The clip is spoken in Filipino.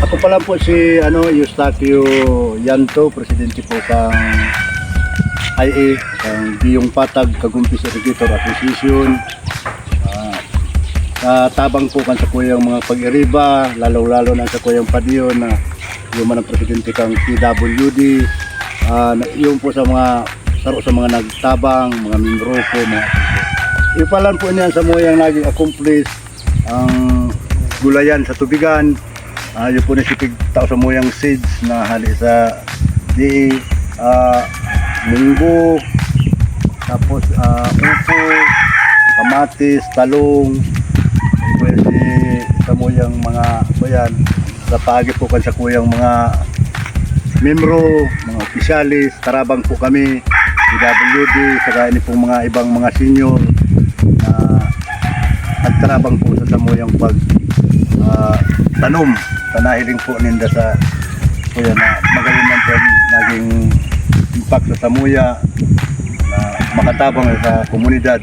Ako pala po si ano Eustachio Yanto, presidente po kang IA, kang Biyong Patag Kagumpis Irrigator Association. Ah, sa tabang po kan sa kuyang mga pag-iriba, lalo-lalo na sa kuyang padiyo na yung mga presidente kang PWD. Ah, na- yung po sa mga saro sa mga nagtabang, mga membro po, mga Ipalan po niyan sa mga yung naging accomplish ang gulayan sa tubigan. Uh, yung po na sipig tao sa moyang seeds na hali sa di uh, munggo, tapos uh, upo, kamatis, talong, si sa moyang mga kuyan sa pagi po kan sa kuyang mga membro, mga opisyalis, tarabang po kami, PWD, saka ini pong mga ibang mga senior na nagtarabang po sa samoyang pag ah, tanom tanahiling po ninda sa kuya na magaling man po naging impact sa samuya na makatabang sa komunidad